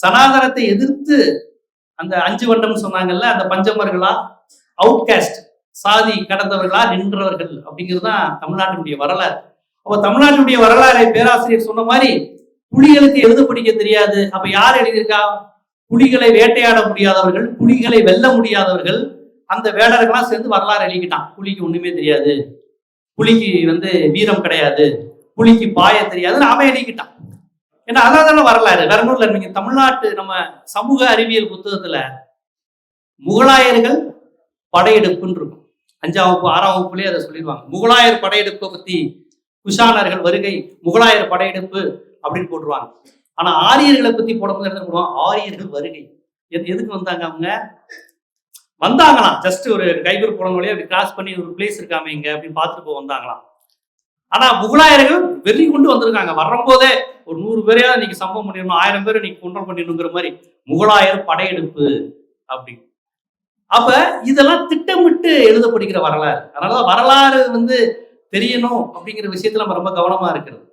சனாதனத்தை எதிர்த்து அந்த அஞ்சு வட்டம் சொன்னாங்கல்ல அந்த பஞ்சமர்களா? அவுட்காஸ்ட் சாதி கடந்தவர்களா? நின்றவர்கள் அப்படிங்கிறது தான் தமிழ்நாட்டினுடைய வரலாறு. அப்போ தமிழ்நாட்டினுடைய வரலாறை பேராசிரியர் சொன்ன மாதிரி புலிகளுக்கு எழுத பிடிக்க தெரியாது. அப்ப யார் எழுதியிருக்கா? புலிகளை வேட்டையாட முடியாதவர்கள் புலிகளை வெல்ல முடியாதவர்கள் அந்த வேடர்கள்லாம் சேர்ந்து வரலாறு எழுதிக்கிட்டான். புலிக்கு ஒண்ணுமே தெரியாது. புலிக்கு வந்து வீரம் கிடையாது. புலிக்கு பாய தெரியாதுன்னு அவன் எழுதிக்கிட்டான். ஏன்னா அதான் வரலாறு. வேற ஒன்றும் இல்லை நீங்க தமிழ்நாட்டு நம்ம சமூக அறிவியல் புத்தகத்துல முகலாயர்கள் படையெடுப்புன்னு இருக்கும். அஞ்சாம் வகுப்பு ஆறாம் வகுப்புலேயே அதை சொல்லிடுவாங்க. முகலாயர் படையெடுப்பை பத்தி குஷானர்கள் வருகை முகலாயர் படையெடுப்பு அப்படின்னு போட்டுருவாங்க. ஆனா ஆரியர்களை பத்தி போடும்போது என்ன போடுவாங்க? ஆரியர்கள் வருகை. எது எதுக்கு வந்தாங்க அவங்க? வந்தாங்களாம். ஜஸ்ட் ஒரு கைகூர் போன வழியா அப்படி கிராஸ் பண்ணி ஒரு பிளேஸ் இருக்காம இங்க அப்படின்னு பார்த்துட்டு போக வந்தாங்களாம். ஆனா முகலாயர்கள் வெறி கொண்டு வந்திருக்காங்க. வரும்போதே ஒரு நூறு பேரையாவது இன்னைக்கு சம்பவம் பண்ணிடணும் ஆயிரம் பேரை நீங்க கொண்டல் பண்ணிடணுங்கிற மாதிரி முகலாயர் படையெடுப்பு அப்படி அப்ப இதெல்லாம் திட்டமிட்டு எழுதப்படுகிற வரலாறு. அதனாலதான் வரலாறு வந்து தெரியணும் அப்படிங்கிற விஷயத்துல நம்ம ரொம்ப கவனமா இருக்கிறது.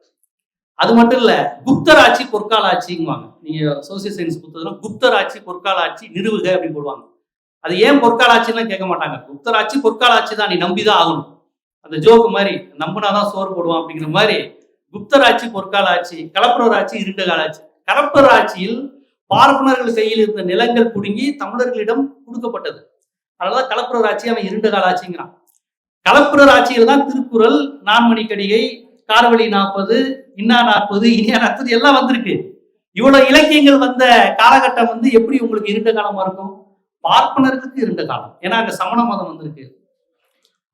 அது மட்டும் இல்ல குப்தர் ஆட்சி பொற்கால ஆட்சிங்குவாங்க நீங்க சோசியல் சயின்ஸ் புத்தகம் குப்தர் ஆட்சி பொற்கால ஆட்சி நிறுவுக அப்படின்னு போடுவாங்க. அது ஏன் பொற்கால ஆட்சிலாம் கேட்க மாட்டாங்க. குப்தர் ஆட்சி பொற்கால ஆட்சி தான் நீ நம்பிதான் ஆகணும். அந்த ஜோக்கு மாதிரி நம்பினாதான் சோறு போடுவான் அப்படிங்கிற மாதிரி குப்தராட்சி பொற்கால ஆட்சி கலப்பரர் ஆட்சி இருண்ட கால ஆட்சி கலப்பர் ஆட்சியில் பார்ப்பனர்கள் கையில் இருந்த நிலங்கள் புடுங்கி தமிழர்களிடம் கொடுக்கப்பட்டது. அதனாலதான் கலப்புரர் ஆட்சி அவன் இருண்ட கால ஆட்சிங்கிறான் கலப்புரர் ஆட்சியில் தான் திருக்குறள் நான்மணி கடிகை கார்வழி நாற்பது இன்னா நாற்பது இனியா நாற்பது எல்லாம் வந்திருக்கு. இவ்வளவு இலக்கியங்கள் வந்த காலகட்டம் வந்து எப்படி உங்களுக்கு இருண்ட காலமா இருக்கும்? பார்ப்பனர்களுக்கு இருண்ட காலம். ஏன்னா அங்க சமண மதம் வந்திருக்கு.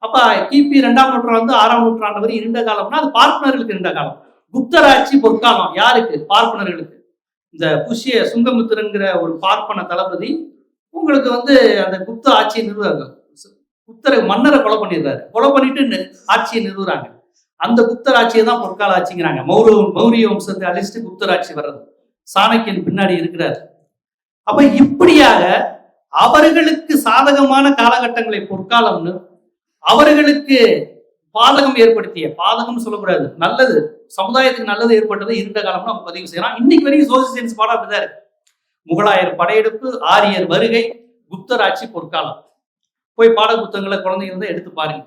அப்ப கிபி ரெண்டாம் நூற்றாண்டு ஆறாம் நூற்றாண்டு வரை இருண்ட காலம்னா அது பார்ப்பனர்களுக்கு இருண்ட காலம். குப்தராட்சி பொற்காலம். யாருக்கு? பார்ப்பனர்களுக்கு. இந்த புஷ்ய சுங்கமுத்திரங்கிற ஒரு பார்ப்பன தளபதி உங்களுக்கு வந்து அந்த குப்த ஆட்சியை நிறுவாங்க குப்தரை மன்னரை கொலை பண்ணிடுறாரு. கொலை பண்ணிட்டு ஆட்சியை நிறுவுறாங்க. அந்த குப்தர் ஆட்சியை தான் பொற்கால ஆட்சிங்கிறாங்க. மௌரிய மௌரிய வம்சத்தை அழிச்சிட்டு குப்தர் ஆட்சி வர்றது. சாணக்கியன் பின்னாடி இருக்கிறார். அப்ப இப்படியாக அவர்களுக்கு சாதகமான காலகட்டங்களை பொற்காலம்னு அவர்களுக்கு பாதகம் ஏற்படுத்திய பாதகம் சொல்லக்கூடாது நல்லது சமுதாயத்துக்கு நல்லது ஏற்பட்டது இருந்த காலம்னு அவங்க பதிவு செய்யலாம் இன்னைக்கு வரைக்கும் சோசியல் சயின்ஸ் பாடம் அப்படிதான் இருக்கு. முகலாயர் படையெடுப்பு ஆரியர் வருகை குப்தராட்சி பொற்காலம். போய் பாட புத்தகங்களை குழந்தைங்க எடுத்து பாருங்க.